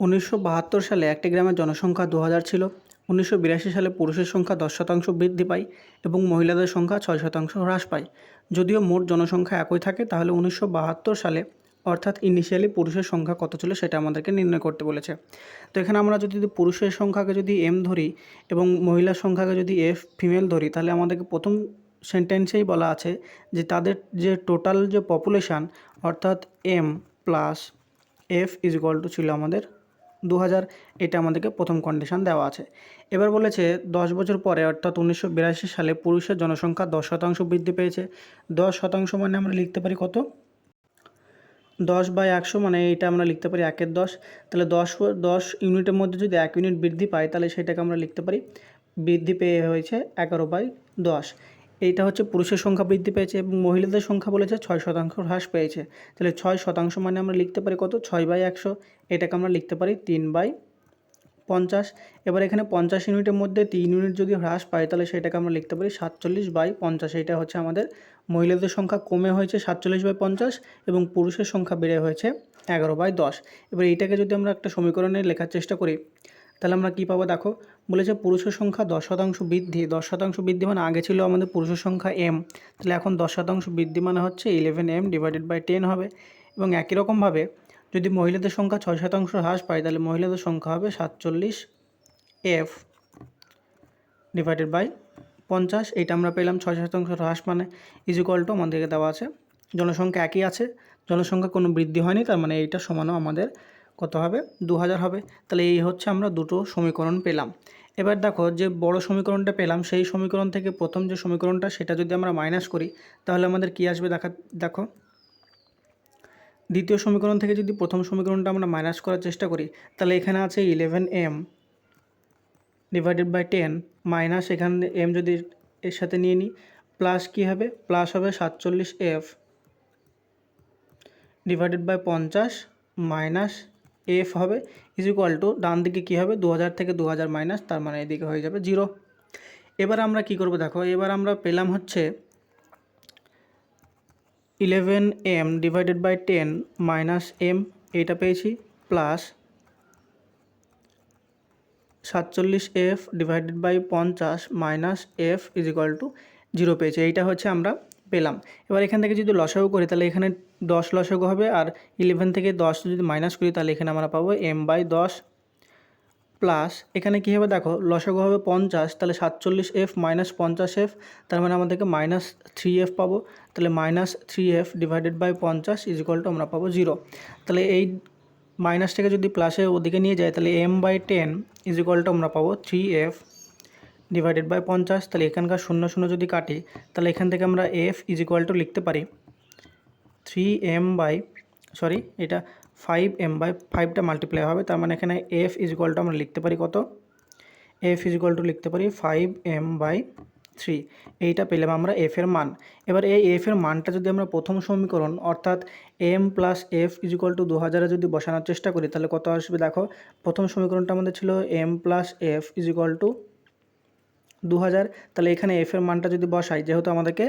উনিশশো বাহাত্তর সালে একটি গ্রামের জনসংখ্যা দু হাজার ছিল। উনিশশো বিরাশি সালে পুরুষের সংখ্যা দশ শতাংশ বৃদ্ধি পায় এবং মহিলাদের সংখ্যা ছয় শতাংশ হ্রাস পায়। যদিও মোট জনসংখ্যা একই থাকে, তাহলে উনিশশো বাহাত্তর সালে অর্থাৎ ইনিশিয়ালি পুরুষের সংখ্যা কত ছিল সেটা আমাদেরকে নির্ণয় করতে বলেছে। তো এখানে আমরা যদি পুরুষের সংখ্যাকে যদি এম ধরি এবং মহিলার সংখ্যাকে যদি এফ ফিমেল ধরি, তাহলে আমাদেরকে প্রথম সেন্টেন্সেই বলা আছে যে তাদের যে টোটাল যে পপুলেশান অর্থাৎ M plus F is equal to ছিল আমাদের দু হাজার এটা আমাদেরকে প্রথম কন্ডিশন দেওয়া আছে। এবার বলেছে, দশ বছর পরে, অর্থাৎ উনিশশো বিরাশি সালে পুরুষের জনসংখ্যা দশ শতাংশ বৃদ্ধি পেয়েছে। দশ শতাংশ মানে আমরা লিখতে পারি কত? দশ বাই একশো মানে এটা আমরা লিখতে পারি একের দশ। তাহলে দশ দশ ইউনিটের মধ্যে যদি এক ইউনিট বৃদ্ধি পায়, তাহলে সেটাকে আমরা লিখতে পারি, বৃদ্ধি পেয়ে হয়েছে এগারো বাই দশ। এইটা হচ্ছে পুরুষের সংখ্যা বৃদ্ধি পেয়েছে এবং মহিলাদের সংখ্যা বলেছে ছয় শতাংশ হ্রাস পেয়েছে। তাহলে ছয় শতাংশ মানে আমরা লিখতে পারি কত? ছয় বাই একশো। এটাকে আমরা লিখতে পারি তিন বাই পঞ্চাশ। এবার এখানে পঞ্চাশ ইউনিটের মধ্যে তিন ইউনিট যদি হ্রাস পায়, তাহলে সেটাকে আমরা লিখতে পারি সাতচল্লিশ বাই পঞ্চাশ। এটা হচ্ছে আমাদের মহিলাদের সংখ্যা কমে হয়েছে সাতচল্লিশ বাই পঞ্চাশ এবং পুরুষের সংখ্যা বেড়ে হয়েছে এগারো বাই দশ। এবার এইটাকে যদি আমরা একটা সমীকরণে লেখার চেষ্টা করি তাহলে আমরা কী পাবো? দেখো, বলেছে পুরুষের সংখ্যা দশ শতাংশ বৃদ্ধি। দশ শতাংশ বৃদ্ধি মানে আগে ছিল আমাদের পুরুষের সংখ্যা এম তাহলে এখন দশ শতাংশ বৃদ্ধি মানে হচ্ছে eleven M divided by ten হবে। এবং একই রকমভাবে যদি মহিলাদের সংখ্যা ছয় শতাংশ হ্রাস পায়, তাহলে মহিলাদের সংখ্যা হবে সাতচল্লিশ এফ ডিভাইডেড বাই পঞ্চাশ। এইটা আমরা পেলাম ছয় শতাংশ হ্রাস মানে ইজিকল টু আমাদেরকে দেওয়া আছে। জনসংখ্যা একই আছে। জনসংখ্যা কোনো বৃদ্ধি হয়নি, তার মানে এইটা সমানও আমাদের কত হবে? দু হাজার হবে। তাহলে এই হচ্ছে আমরা দুটো সমীকরণ পেলাম। এবার দেখো যে বড় সমীকরণটা পেলাম, সেই সমীকরণ থেকে প্রথম যে সমীকরণটা, সেটা যদি আমরা মাইনাস করি, তাহলে আমাদের কী আসবে দেখা, দেখো? দ্বিতীয় সমীকরণ থেকে যদি প্রথম সমীকরণটা আমরা মাইনাস করার চেষ্টা করি, তাহলে এখানে আছে eleven M divided by ten minus এখানে এম যদি এর সাথে নিয়ে নিই প্লাস কী হবে? প্লাস হবে সাতচল্লিশ এফ ডিভাইডেড বাই পঞ্চাশ মাইনাস এফ হবে ইজ ইকুয়াল টু ডান দিকে কী হবে? দু হাজার থেকে দু হাজার মাইনাস তার মানে এদিকে হয়ে যাবে জিরো এবার আমরা কি করব দেখো, এবার আমরা পেলাম হচ্ছে eleven M divided by ten minus M এইটা পেয়েছি প্লাস সাতচল্লিশ এফ ডিভাইডেড বাই পঞ্চাশ minus F is equal to zero পেয়েছি। এইটা হচ্ছে আমরা পেলাম। এবার এখান থেকে যদি লসাগু করি, তাহলে এখানে দশ লসাগু হবে আর ইলেভেন থেকে দশ যদি মাইনাস করি, তাহলে এখানে আমরা পাবো এম বাই দশ প্লাস এখানে কী হবে দেখো, লসাগু হবে পঞ্চাশ, তাহলে সাতচল্লিশ এফ মাইনাস পঞ্চাশ এফ তার মানে আমাদেরকে মাইনাস থ্রি এফ পাবো। তাহলে minus three F divided by পঞ্চাশ ইজ টু আমরা পাবো জিরো তাহলে এই মাইনাসটাকে যদি প্লাসে ওদিকে নিয়ে যায় তাহলে M by ten is to আমরা পাবো থ্রি এফ ডিভাইডেড বাই পঞ্চাশ, তাহলে এখানকার শূন্য শূন্য যদি কাটি, তাহলে এখান থেকে আমরা এফ ইজ টু লিখতে পারি থ্রি এম বাই সরি এটা ফাইভ এম বাই ফাইভটা মাল্টিপ্লাই হবে, তার মানে এখানে এফ ইজ ইকুয়াল টু আমরা লিখতে পারি কত? এফ ইজ ইকুয়াল টু লিখতে পারি ফাইভ এম বাই থ্রি এইটা পেলাম আমরা এফ এর মান। এবার এই এফ এর মানটা যদি আমরা প্রথম সমীকরণ, অর্থাৎ M plus F is equal to দু হাজারে যদি বসানোর চেষ্টা করি, তাহলে কত আসবে দেখো? প্রথম সমীকরণটা আমাদের ছিল M plus F is equal to দু হাজার তাহলে এখানে এফ এর মানটা যদি বসাই, যেহেতু আমাদেরকে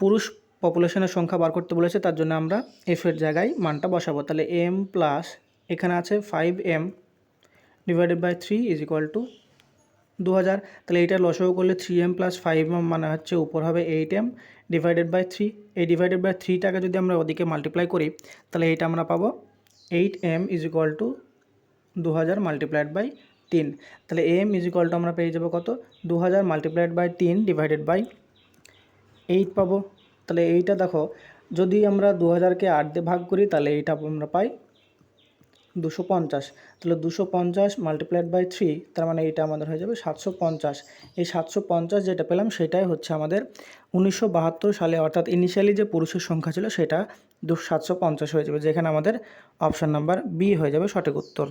পুরুষ পপুলেশনের সংখ্যা বার করতে বলেছে, তার জন্য আমরা এফ এর জায়গায় মানটা বসাবো। তাহলে এম প্লাস এখানে আছে five M divided by three is equal to দু হাজার তাহলে এইটা লসও করলে three M plus five M মানে হচ্ছে উপর হবে eight M divided by three এই ডিভাইডেড বাই থ্রিটাকে যদি আমরা ওদিকে মাল্টিপ্লাই করি, তাহলে এইটা আমরা পাবো eight M is equal to দু হাজার মাল্টিপ্লাইড বাই তিন। তাহলে এম ইজ ইকুয়াল টু আমরা পেয়ে যাব কত? দু হাজার মাল্টিপ্লাইড বাই তিন ডিভাইডেড বাই এইট পাবো। তাহলে এইটা দেখো, যদি আমরা দু হাজারকে আট দিয়ে ভাগ করি, তাহলে এইটা আমরা পাই দুশো পঞ্চাশ। তাহলে দুশো পঞ্চাশ মাল্টিপ্লাইড বাই থ্রি তার মানে এটা আমাদের হয়ে যাবে সাতশো পঞ্চাশ। এই সাতশো পঞ্চাশ যেটা পেলাম, সেটাই হচ্ছে আমাদের উনিশশো বাহাত্তর সালে, অর্থাৎ ইনিশিয়ালি যে পুরুষের সংখ্যা ছিল, সেটা দু সাতশো পঞ্চাশ হয়ে যাবে, যেখানে আমাদের অপশান নাম্বার বি হয়ে যাবে সঠিক উত্তর।